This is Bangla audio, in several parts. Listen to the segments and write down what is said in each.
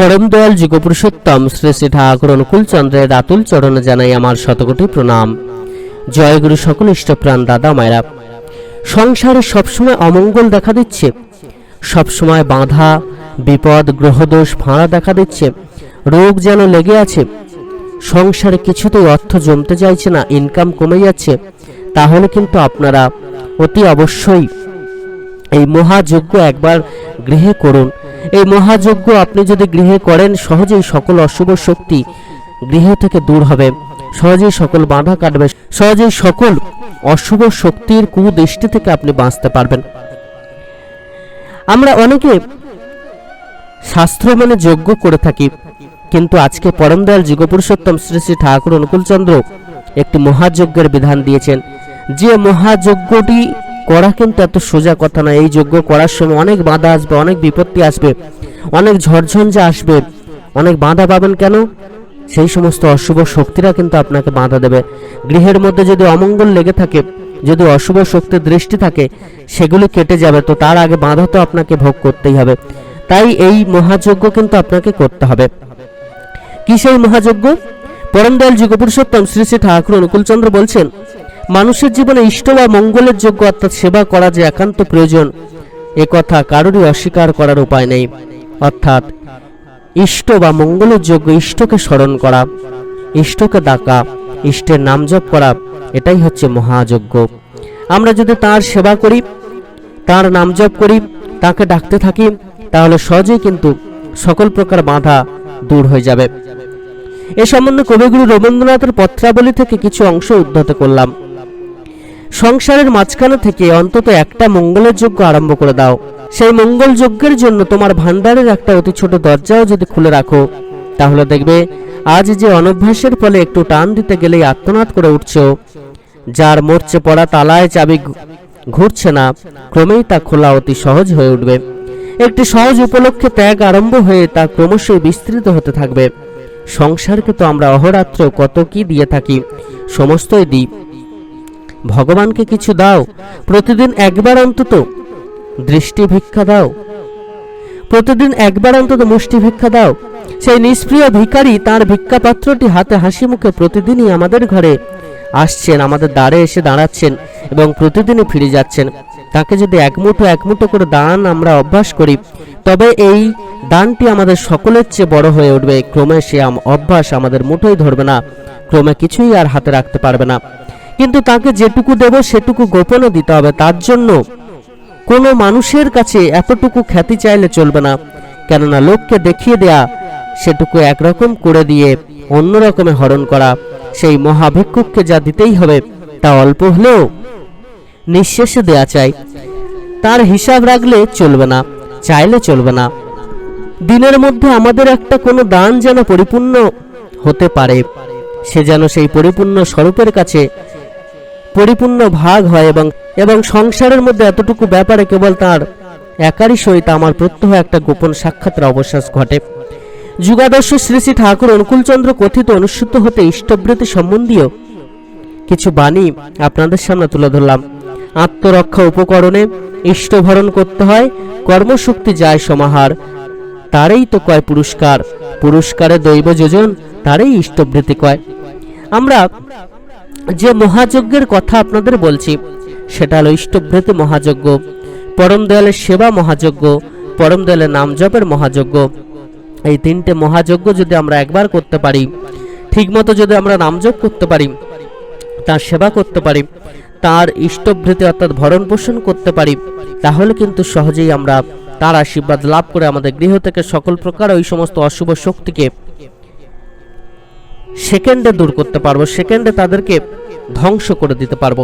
পরম দয়াল যুগপুরুষোত্তম শ্রী শ্রী ঠাকুর অনুকূল চন্দ্রের আতুল চরণে জানাই আমার শতকোটি প্রণাম। জয় গুরু সকল ইষ্টপ্রাণ দাদা মায়েরা। সংসারে সবসময় অমঙ্গল দেখা দিচ্ছে। সবসময় বাধা, বিপদ, গ্রহদোষ ফাঁড়া দেখা দিচ্ছে। রোগ যেন লেগে আছে। সংসারে কিছুতেই অর্থ জমতে চাইছে না ইনকাম কমে যাচ্ছে। তাহলে কিন্তু আপনারা অতি অবশ্যই এই মহাযজ্ঞ একবার গৃহে করুন। এই মহাযজ্ঞ আপনি যদি গৃহে করেন, সহজেই সকল অশুভ শক্তি গৃহ থেকে দূর হবে। সহজেই সকল বাধা কাটবে। সহজেই সকল অশুভ শক্তির কুদৃষ্টি থেকে আপনি বাঁচতে পারবেন। আমরা অনেকে শাস্ত্র মানে যজ্ঞ করে থাকি, কিন্তু আজকে পরম দয়াল যুগপুরুষোত্তম শ্রী শ্রী ঠাকুর অনুকূলচন্দ্র একটি মহাযজ্ঞের বিধান দিয়েছেন। যে মহাযজ্ঞটি করা কিন্তু এত সোজা কথা না। এই যজ্ঞ করার সময় অনেক বাধা আসবে, অনেক বিপত্তি আসবে, অনেক ঝড়ঝঞ্ঝা আসবে। অনেক বাধা পাবেন কেন? সেই সমস্ত অশুভ শক্তিরা কিন্তু আপনাকে বাধা দেবে। গৃহের মধ্যে যদি অমঙ্গল লেগে থাকে, যদি অশুভ শক্তির দৃষ্টি থাকে, সেগুলি কেটে যাবে। তো তার আগে বাধা তো আপনাকে ভোগ করতেই হবে। তাই এই মহাযজ্ঞ কিন্তু আপনাকে করতে হবে। কি সেই মহাযজ্ঞ? পরম দয়াল যুগপুরুষোত্তম শ্রী শ্রী ঠাকুর অনুকূলচন্দ্র বলছেন মানুষের জীবনে ইষ্ট বা মঙ্গলের যোগ্য অর্থাৎ সেবা করা যে একান্ত প্রয়োজন, এ কথা কারোরই অস্বীকার করার উপায় নেই। অর্থাৎ ইষ্ট বা মঙ্গলের যোগ্য ইষ্টকে স্মরণ করা, ইষ্টকে ডাকা, ইষ্টের নাম জপ করা, এটাই হচ্ছে মহাযজ্ঞ। আমরা যদি তার সেবা করি, তার নাম জপ করি, তাকে ডাকতে থাকি, তাহলে সহজেই কিন্তু সকল প্রকার বাধা দূর হয়ে যাবে। এ সম্বন্ধে কবিগুরু রবীন্দ্রনাথের পত্রাবলী থেকে কিছু অংশ উদ্ধত করলাম। সংসারের মাঝখানে থেকে অন্তত একটা মঙ্গলের যজ্ঞ আরম্ভ করে দাও। সেই মঙ্গল যজ্ঞের জন্য তোমার ভান্ডারের একটা অতি ছোট দরজাও যদি খুলে রাখো, তাহলে দেখবে আজ যে অনভ্যাসের ফলে একটু টান দিতে গেলেই আত্মনাদ করে উঠছো। যার মরচে পড়া তালায় চাবি ঘুরছে না, ক্রমেই তা খোলা অতি সহজ হয়ে উঠবে। একটি সহজ উপলক্ষে ত্যাগ আরম্ভ হয়ে তা ক্রমশই বিস্তৃত হতে থাকবে। সংসারকে তো আমরা অহরাত্র কত কি দিয়ে থাকি, সমস্তই দিই। ভগবানকে কিছু দাও, প্রতিদিন একবার অন্তত দৃষ্টি ভিক্ষা দাও। প্রতিদিন একবার অন্তত মুষ্টি ভিক্ষা দাও। সেই নিষ্প্রিয় ভিখারি তার ভিক্ষা পাত্রটি হাতে হাসি মুখে প্রতিদিনই আমাদের ঘরে আসছেন, আমাদের দ্বারে এসে দাঁড়াচ্ছেন এবং প্রতিদিনই ফিরে যাচ্ছেন। তাকে যদি এক মুঠো এক মুঠো করে দান আমরা অভ্যাস করি, তবে এই দানটি আমাদের সকলের চেয়ে বড় হয়ে উঠবে। ক্রমে সে অভ্যাস আমাদের মুঠোই ধরবে না, ক্রমে কিছুই আর হাতে রাখতে পারবে না। কিন্তু তাকে যেটুকু দেব, সেটুকু গোপনও দিতে হবে। তার জন্য কোনো মানুষের কাছে এতটুকু খ্যাতি চাইলে চলবে না। কেননা লোককে দেখিয়ে দেয়া, সেটুকু একরকম করে দিয়ে অন্য রকমে হরণ করা। সেই মহাভিক্ষুককে যা দিতেই হবে, তা অল্প হলেও নিঃশেষে দেয়া চাই। তার হিসাব রাখলে চলবে না, চাইলে চলবে না। দিনের মধ্যে আমাদের একটা কোনো দান যেন পরিপূর্ণ হতে পারে, সে যেন সেই পরিপূর্ণ স্বরূপের কাছে পরিপূর্ণ ভাগ হয় এবং এবং সংসারের মধ্যে এতটুকু ব্যাপারে কেবল তার একারই সহিত আমার প্রত্যহ একটা গোপন সাক্ষাতের অবশ্বাস ঘটে। যুগাদর্শ শ্রী শ্রী ঠাকুর অনুকূলচন্দ্র কথিত অনুসূত হতে ইষ্টবৃত্তি সম্বন্ধীয় কিছু বাণী আপনাদের সামনে তুলে ধরলাম। আত্মরক্ষা উপকরণে ইষ্টভরণ করতে হয়, কর্মশক্তি যায় সমাহার, তারই তো কয় পুরস্কার, পুরস্কারে দৈব যোজন, তারই ইষ্টবৃত্তি কয়। আমরা যে মহাযজ্ঞের কথা আপনাদের বলছি, সেটা হলো ইষ্টভৃতি মহাযজ্ঞ, পরম দয়ালের সেবা মহাযজ্ঞ, পরম দয়ালের নাম জপের মহাযজ্ঞ। এই তিনটে মহাযজ্ঞ যদি আমরা একবার করতে পারি, ঠিকমতো যদি আমরা নামজপ করতে পারি, তার সেবা করতে পারি, তার ইষ্টভৃতি অর্থাৎ ভরণ পোষণ করতে পারি, তাহলে কিন্তু সহজেই আমরা তার আশীর্বাদ লাভ করে আমাদের গৃহ থেকে সকল প্রকার ওই সমস্ত অশুভ শক্তিকে সেকেন্ডে দূর করতে পারব। সেকেন্ডে তাদেরকে ধ্বংস করে দিতে পারব।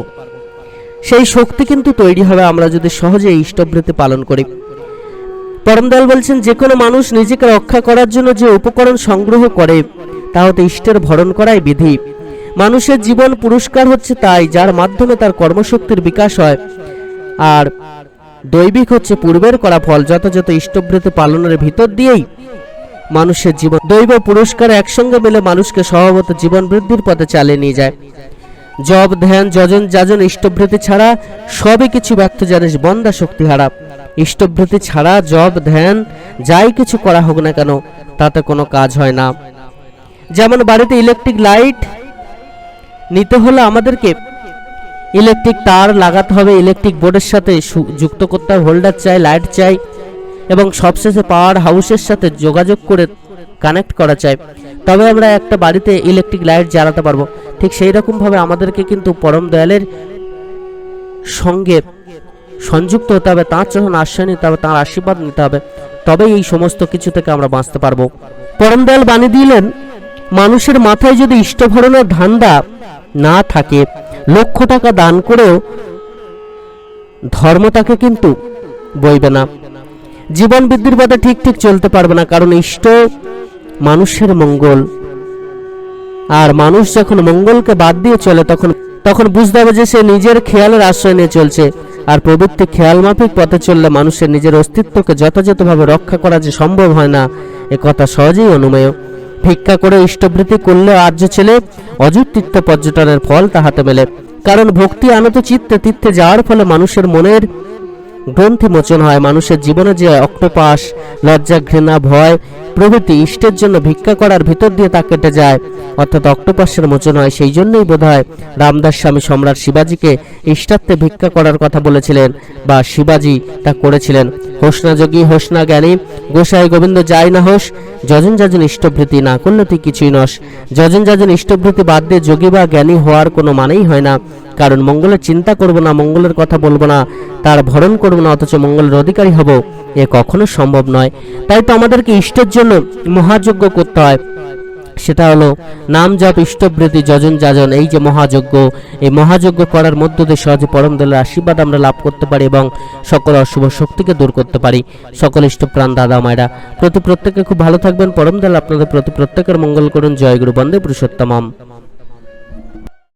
সেই শক্তি কিন্তু তৈরি হবে আমরা যদি সহজে ইষ্টভৃতি পালন করি। পরমদয়াল বলছেন যে কোনো মানুষ নিজেকে রক্ষা করার জন্য যে উপকরণ সংগ্রহ করে তা হতে ইষ্টের ভরণ করাই বিধি। মানুষের জীবন পুরস্কার হচ্ছে তাই, যার মাধ্যমে তার কর্মশক্তির বিকাশ হয়। আর দৈবিক হচ্ছে পূর্বের করা ফল, যথাযথ ইষ্টভৃতি পালনের ভিতর দিয়েই মানুষের জীবন। দৈব পুরস্কার একসঙ্গে মিলে মানুষকে স্বভাবত জীবন বৃদ্ধির পথে চালিয়ে নিয়ে যায়। জব, ধ্যান, যজন, যাজন, ইষ্টভৃতি ছাড়া সবই কিছু ব্যর্থ জানিস, বন্দা শক্তি হারা। ইষ্টভৃতি ছাড়া জব, ধ্যান, যাই কিছু করা হোক না কেন, তাতে কোনো কাজ হয় না। যেমন বাড়িতে ইলেকট্রিক লাইট নিতে হলে আমাদেরকে ইলেকট্রিক তার লাগাতে হবে ইলেকট্রিক বোর্ডের সাথে যুক্ত করতে হবে হোল্ডার চাই লাইট চাই, এবং সবশেষে পাওয়ার হাউসের সাথে যোগাযোগ করে কানেক্ট করা চাই। তবে আমরা একটা বাড়িতে ইলেকট্রিক লাইট জ্বালাতে পারব। ঠিক সেই রকমভাবে আমাদেরকে কিন্তু পরম দয়ালের সঙ্গে সংযুক্ত হতে হবে, তাঁর যখন আশ্রয় নিতে হবে, তাঁর আশীর্বাদ নিতে হবে। তবেই এই সমস্ত কিছু থেকে আমরা বাঁচতে পারব। পরম দয়াল বাণী দিলেন, মানুষের মাথায় যদি ইষ্টভরণের ধান্দা না থাকে, লক্ষ টাকা দান করেও ধর্ম তাকে কিন্তু বইবে না। জীবন বৃদ্ধির পথে ঠিক ঠিক চলতে পারবে না, কারণ ইষ্ট মানুষের মঙ্গল। আর মানুষ যখন মঙ্গলকে বাদ দিয়ে চলে, তখন তখন বুঝতে হবে যে সে নিজের খেয়ালের আশ্রয় নিয়ে চলছে। আর প্রবৃত্তি খেয়াল মাফিক পথে চললে মানুষের নিজের অস্তিত্বকে যথাযথভাবে রক্ষা করা যে সম্ভব হয় না, এ কথা সহজেই অনুমেয়। ভিক্ষা করে ইষ্টবৃত্তি করলে আর্য ছেলে অযুত তীর্থ পর্যটনের ফল তাহাতে মেলে। কারণ ভক্তি আনত চিত্তে তীর্থে যাওয়ার ফলে মানুষের মনের গ্রন্থি মোচন হয়, মানুষের জীবনে যে অক্টোপাস, লজ্জা, ঘৃণা, ভয়, প্রভৃতি ইষ্টের জন্য ভিক্ষা করার ভিতর দিয়ে তা কেটে যায়। অর্থাৎ অক্টোপাসের মোচন হয়, সেই জন্যই বোধ হয় রামদাস স্বামী সম্রাট শিবাজিকে ইষ্টার্থে ভিক্ষা করার কথা বলেছিলেন বা শিবাজি তা করেছিলেন। হোসনা যোগী, হোসনা জ্ঞানী, গোসাই গোবিন্দ যাই না হোস, যজন যাজন ইষ্টভৃতি না করলে তুই কিছুই নস। যজন যাজন ইষ্টভৃতি বাদ দিয়ে যোগী বা জ্ঞানী হওয়ার কোনো মানেই হয় না। কারণ মঙ্গলের চিন্তা করব না, মঙ্গলের কথা বলব না, তার ভরণ করব না, অথচ মঙ্গলের অধিকারী হব, এ কখনো সম্ভব নয়। তাই তো আমাদেরকে ইষ্টের জন্য মহাযজ্ঞ করতে হয়। সেটা হলো নাম জপ, ইষ্টবৃত্তি, যজন যাজন, এই যে মহাযজ্ঞ, এই মহাযজ্ঞ করার মধ্য দিয়ে সহজে পরম দলের আশীর্বাদ আমরা লাভ করতে পারি এবং সকল অশুভ শক্তিকে দূর করতে পারি। সকল ইষ্টপ্রাণ দাদা, মায়েরা, প্রতি প্রত্যেকে খুব ভালো থাকবেন। পরম দল আপনাদের প্রতি প্রত্যেকের মঙ্গল করুন। জয় গুরু, বন্দে পুরুষোত্তমম।